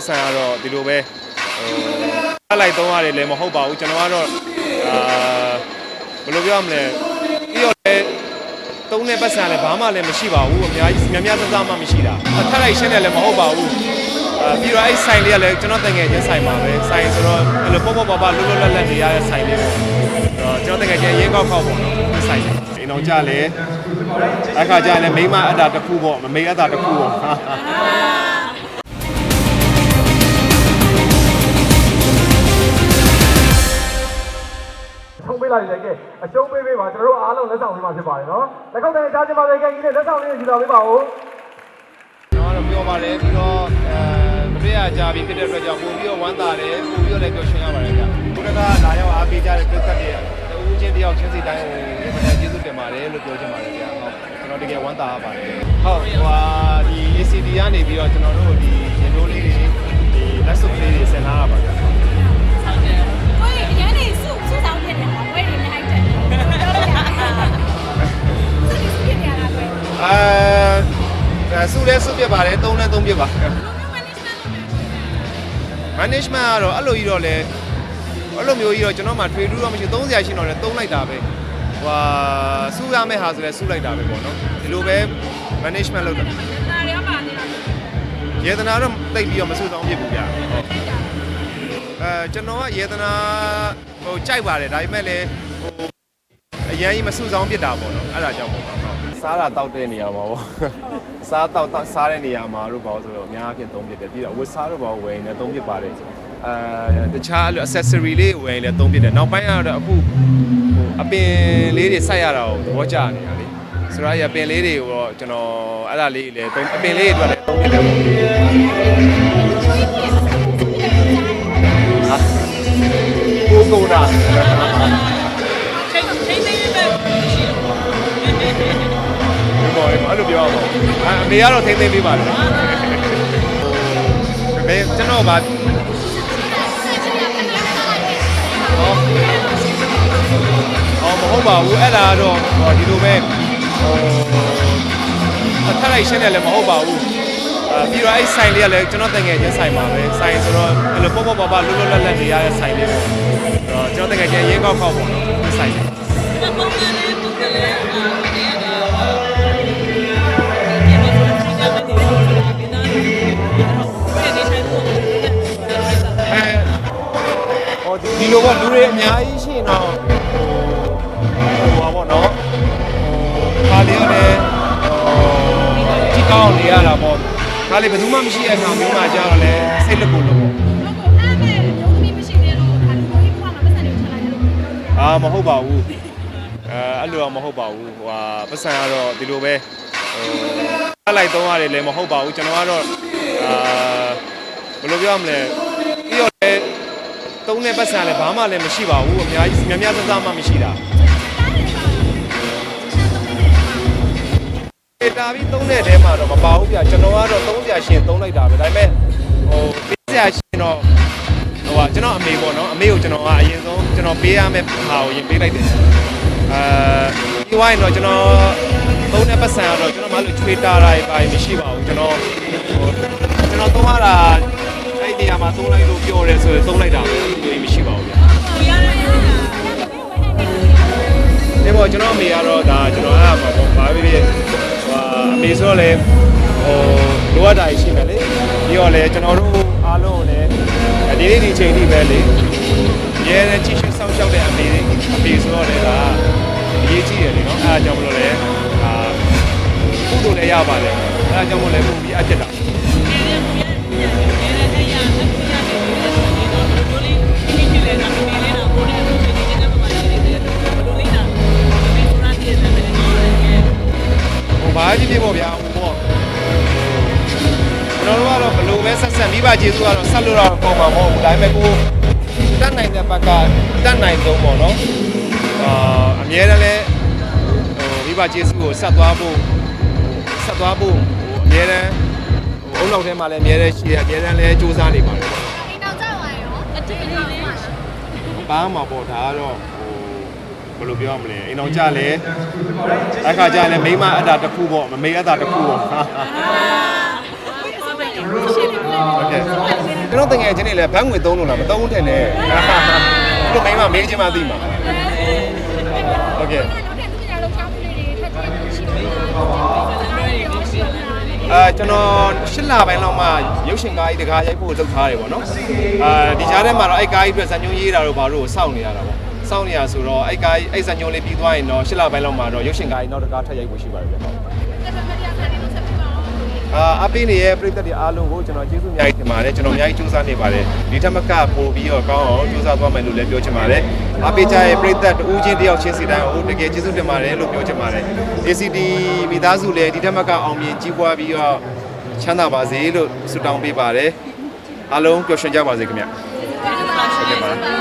ပတ်စံကတော့ဒီလိုပဲဟိုအလိုက်သုံးရတယ်လည်းမဟုတ်ပါဘူးကျွန်တော်ကတော့အာဘယ်လိုပြောရမလဲပြီးတော့လည်းသုံးတဲ့ပတ်စံလည်းဘာမှလည်းမရှိပါဘူးအများကြီးများများသသမှမရှိတာအထက်လိုက်ရှင်းတယ်လည်းမဟုတ်ပါဘူးအာပြီးတော့အဲ့ဆိုင်လေးကလည်းကျွန်တော်တကယ်ချင်းဆိုင်ပါပဲဆိုင်ဆိုတော့အဲ့လိုပေါ့ပေါ့ပါပါလွတ်လွတ်လပ်လပ်နေရတဲ့ဆိုင်လေးပေါ့အဲ့တော့ကျွန်တော်တကယ်ချင်းရင်းကောက်ကောက်ပေါ့နော်ဒီဆိုင်လေးအိမ်တော်ကြလည်းအခါကြလည်းမိမအပ်တာတစ်ခုပေါ့မမေအပ်တာတစ်ခုပေါ့ လိုက်တယ်ကဲအရှုံးပေးပေးပါကျွန်တော်တို့အားလုံးလက်ဆောင်ပေးမှာဖြစ်ပါတယ်နော်လက်ကောက်တိုင်းကြားချင်ပါလေကဲဒီနေ့လက်ဆောင်လေးယူလာပေးပါဦးကျွန်တော်ကတော့ပြောပါတယ်ပြီးတော့အဲမတွေ့ရကြပြီဖြစ်တဲ့အတွက်ကြောင့်ပို့ပြီးတော့ဝမ်းသာတယ်ပို့ပြီးတော့လည်းပျော်ရွှင်ရပါတယ်ဗျ။ဘုရားကလာရောက်အားပေးကြတဲ့ပြည်သက်တွေတဦးချင်းတယောက်ချင်းစီတိုင်းကိုအမှန်တကျေးဇူးတင်ပါတယ်လို့ပြောချင်ပါတယ်ဗျာ။ဟုတ်ကျွန်တော်တကယ်ဝမ်းသာရပါတယ်။ဟုတ်ဟိုဟာဒီ ACD ကနေပြီးတော့ကျွန်တော်တို့ဒီရင်တိုးလေးတွေဒီလက်စုပ်လေးတွေဆင်လာရပါဗျာ။ကို အဲစုလဲစုပြပါတယ်သုံးလဲသုံးပြပါ management ကတော့အဲ့လိုကြီးတော့လဲအဲ့လိုမျိုးကြီးတော့ကျွန်တော်မှထွေထူးတော့မရှိ30ရာရှင်းတော့လဲသုံးလိုက်တာပဲဟွာစုရမယ့်ဟာဆိုလဲစုလိုက်တာပဲပေါ့နော်ဒီလိုပဲ management လုပ်တာဒါတွေရောပါနေတာယေသနာတော့တိတ်ပြီးတော့မစုဆောင်ဖြစ်ဘူးဗျဟုတ်အဲကျွန်တော်ကယေသနာဟိုကြိုက်ပါတယ်ဒါပေမဲ့လည်းဟိုအရင်ကြီးမစုဆောင်ဖြစ်တာပေါ့နော်အဲ့ဒါကြောင့်ပေါ့ဟုတ်စားတာတောက်တဲ့နေရာမှာပေါ့ စားတောက်တောက်စားတဲ့နေရာမှာတို့ပေါ့ဆိုတော့အများအပြားသုံးဖြစ်တယ်ပြီးတော့ဝတ်စားတော့ပေါ့ဝယ်နေသုံးဖြစ်ပါတယ်အဲတခြားအဲ့လို accessory လေးဝယ်နေသုံးဖြစ်တယ်နောက်ပိုင်းကတော့အခုဟိုအပင်လေးတွေစိုက်ရတာကိုသဘောကျနေတာလေဆိုတော့အပင်လေးတွေကိုတော့ကျွန်တော်အဲ့ဒါလေးလည်းသုံးအပင်လေးတွေအတွက်လည်းသုံးဖြစ်တယ်ပေါ့ကိုကိုနာချိန် ပေါ်အဲ့လိုပြောအောင်အမေကတော့ထိမ့်သိမ့်ပေးပါလေဘယ်ကျွန်တော်ဗာအော်မဟုတ်ပါဘူးအဲ့ဒါကတော့ဟိုဒီလိုပဲဟိုအထက်လိုက်ရှင်းတယ်လည်းမဟုတ်ပါဘူးအာပြီးတော့အဲ့ဆိုင်လေးကလည်းကျွန်တော်တကယ်ချင်းဆိုင်ပါပဲဆိုင်ဆိုတော့အဲ့လိုပေါ့ပေါ့ပါပါလွတ်လွတ်လပ်လပ်နေရတဲ့ဆိုင်လေးပေါ့အဲ့တော့ကျွန်တော်တကယ်ချင်းရင်းကောက်ကောက်ပေါ့နော်ဒီဆိုင်လေး လိုပေါ့လူတွေအများကြီးရှိရင်တော့ဟိုဟိုပါပေါ့နော်ဟိုခါလေးရတယ်ဟိုကြီးကောင်းနေရတာပေါ့ခါလေးဘယ်သူမှမရှိတဲ့အခါမျိုးမှကြာတော့လဲစိတ်လက်ကိုလို့ပေါ့ဟုတ်ကောအဲ့မဲ့လုံးသမီးမရှိသေးတော့ဒါလူကြီးကမှပတ်စံတွေချလိုက်တယ်လို့အာမဟုတ်ပါဘူးအဲအဲ့လိုတော့မဟုတ်ပါဘူးဟိုဟာပတ်စံကတော့ဒီလိုပဲဟိုအလိုက်သုံးရတယ်လည်းမဟုတ်ပါဘူးကျွန်တော်ကတော့အာဘယ်လိုပြောရမလဲပြီးတော့လည်း သုံးတဲ့ပတ်စံလည်းဘာမှလည်းမရှိပါဘူးအများကြီးများများသသမှမရှိတာ data ပြီးသုံးတဲ့တဲမှာတော့မပါဘူးဗျကျွန်တော်ကတော့သုံးစရာရှင်သုံးလိုက်တာပဲဒါပေမဲ့ဟိုပေးစရာရှင်တော့ဟိုကကျွန်တော်အမေပေါ့နော်အမေကိုကျွန်တော်ကအရင်ဆုံးကျွန်တော်ပေးရမယ့်ဟာကိုရင်ပေးလိုက်တယ်အာဒီဝိုင်းတော့ကျွန်တော်သုံးတဲ့ပတ်စံကတော့ကျွန်တော်မလို့ချွေတာတာပါမရှိပါဘူးကျွန်တော်ဟိုကျွန်တော်သုံးရတာအဲ့ဒီနေရာ မှာသုံးလိုက်လို့ပြောရဲဆိုရင်သုံးလိုက်တာပဲဒီမရှိပါဘူးဗျရရတယ်ရရတယ်ဒီပေါ်ကျွန်တော်အမေကတော့ဒါကျွန်တော်အဲ့မှာပေါ့ဘာဖြစ်ဖြစ်ဟိုအမေဆိုတော့လေဟိုလိုအပ်တာရှိမယ်လေပြီးတော့လေကျွန်တော်တို့အားလုံးကိုလည်းဒီနေ့ဒီချိန်ထိပဲလေရဲတဲ့ချစ်ချင်းစောင့်ရှောက်တဲ့အမေအမေဆိုတော့လေဒါအရေးကြီးတယ်လေနော်အဲ့ဒါကြောင့်မလို့လေဒါကုသိုလ်လည်းရပါတယ်အဲ့ဒါကြောင့်မလို့လေပုံပြီးအပ်တက်တာ ဟိုဘာကြီးဖြစ်ပေါ့ဗျာဟိုပေါ့ကျွန်တော်တို့ကတော့ဘလို့ပဲဆက်ဆက်မိဘကျေးဇူးကတော့ဆက်လို့တော့ပုံမှာမဟုတ်ဘူးဒါပေမဲ့ကိုတတ်နိုင်တဲ့ဘက်ကတတ်နိုင်ဆုံးပေါ့နော်အာအများတန်းလဲဟိုမိဘကျေးဇူးကိုဆက်သွားဖို့ဆက်သွားဖို့အများတန်းဟိုအုံနောက်ထဲမှာလည်းအများတန်းရှိတယ်အများတန်းလည်းစူးစမ်းနေပါတယ်အိမ်တော့ကြောက်ရရောအတိအကျလေးပါရှင်ဘာမှမပေါ့ဒါကတော့ဟို ဘယ်လိုပြောရမလဲအိမ်တော်ကြလဲအခါကြလဲမိမအပ်တာတစ်ခုပေါ့မမေအပ်တာတစ်ခုပေါ့အာဆိုပဲရှင်းနေတယ်ဟုတ်ကဲ့ကျွန်တော်တငယ်ချင်းတွေလည်းဘန်းငွေသုံးလို့လားမသုံးဘူးထင်တယ်ဘုလိုမိန်းမမေးချင်းမှသိမှာဟုတ်ကဲ့အာကျွန်တော်၈လပိုင်းလောက်မှရုပ်ရှင်ကားကြီးတကားရိုက်ဖို့လုပ်ထားတယ်ပေါ့နော်အာဒီကြားထဲမှာတော့အဲ့ကားကြီးအတွက်ဇာညုံရေးတာတို့ဘာလို့စောင့်နေရတာပေါ့ စောင့်နေရဆိုတော့အဲ့ကားကြီးအဲ့ဇာညုံလေးပြီးသွားရင်တော့၈လပိုင်းလောက်မှာတော့ရုပ်ရှင်ကားကြီးနောက်တကားထပ်ရိုက်ဖို့ရှိပါတယ်ဗျဟုတ်အာအပိနေရဲ့ပြည်သက်တွေအားလုံးကိုကျွန်တော်ကျေးဇူးအများကြီးတင်ပါတယ်ကျွန်တော်အများကြီးကြိုးစားနေပါတယ်ဒီထက်မကပို့ပြီးတော့ကောင်းအောင်ကြိုးစားသွားမယ်လို့လည်းပြောချင်ပါတယ်အပိကြရဲ့ပြည်သက်တူးချင်းတယောက်ချင်းစီတိုင်းကိုတကယ်ကျေးဇူးတင်ပါတယ်လို့ပြောချင်ပါတယ် ACD မိသားစုလည်းဒီထက်မကအောင်မြင်ကြီးပွားပြီးတော့ချမ်းသာပါစေလို့ဆုတောင်းပေးပါတယ်အားလုံးပျော်ရွှင်ကြပါစေခင်ဗျဟုတ်ကဲ့ပါ